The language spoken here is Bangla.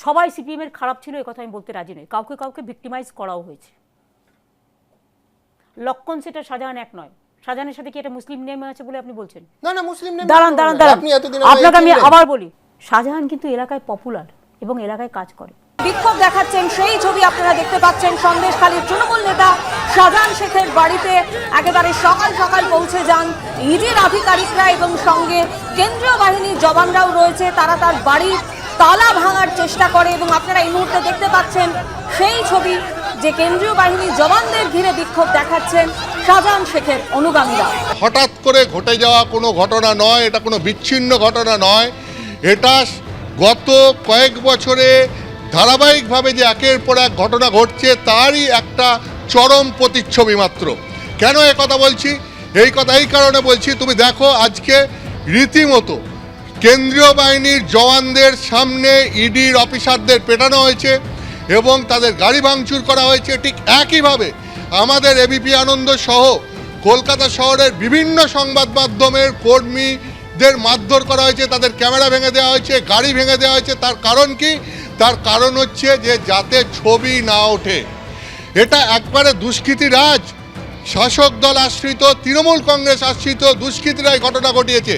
সবাই সিপিএমের খারাপ ছিল কথা আমি বলতে রাজি নই। কাউকে কাউকে ভিক্টিমাইজ করাও হয়েছে। লক্ষণ সেটা শাহজাহান এক নয়। শাহজাহানের সাথে কি এটা মুসলিম নেমে আছে বলে আপনি বলছেন? না না মুসলিম নেম দাঁড়ান দাঁড়ান দাঁড়ান। আপনি এতদিন আপনাকে আমি আবার বলি শাহজাহান কিন্তু এলাকায় পপুলার এবং এলাকায় কাজ করে। বিক্ষোভ দেখাচ্ছেন সেই ছবি আপনারা দেখতে পাচ্ছেন। সন্দেশখালীর তৃণমূল নেতা শাহজাহান শেখের বাড়িতে একেবারে সকাল সকাল পৌঁছে যান। ইডির আধিকারিকরা এবং সঙ্গে কেন্দ্রীয় বাহিনীর জওয়ানরাও রয়েছে। তারা তার বাড়ির তালা ভাঙার চেষ্টা করে এবং আপনারা এই মুহূর্তে দেখতে পাচ্ছেন সেই ছবি যে কেন্দ্রীয় বাহিনীর জওয়ানদের ঘিরে বিক্ষোভ দেখাচ্ছেন শাহজাহান শেখের অনুগামীরা। হঠাৎ করে ঘটে যাওয়া কোনো ঘটনা নয়, এটা কোনো বিচ্ছিন্ন ঘটনা নয়। এটা গত কয়েক বছরে ধারাবাহিকভাবে যে একের পর এক ঘটনা ঘটছে, তারই একটা চরম প্রতিচ্ছবি মাত্র। কেন কথা বলছি? এই কথা, এই কারণে বলছি, তুমি দেখো আজকে রীতিমতো কেন্দ্রীয় বাহিনীর জওয়ানদের সামনে ইডির অফিসারদের পেটানো হয়েছে এবং তাদের গাড়ি ভাঙচুর করা হয়েছে। ঠিক একইভাবে আমাদের এবিপি আনন্দ সহ কলকাতা শহরের বিভিন্ন সংবাদ মাধ্যমের কর্মীদের মারধর করা হয়েছে। তাদের ক্যামেরা ভেঙে দেওয়া হয়েছে, গাড়ি ভেঙে দেওয়া হয়েছে। তার কারণ কি? তার কারণ হচ্ছে যে যাতে ছবি না ওঠে। এটা একবারে দুষ্কৃতী রাজ। শাসক দল আশ্রিত, তৃণমূল কংগ্রেস আশ্রিত দুষ্কৃতীরা ঘটনা ঘটিয়েছে।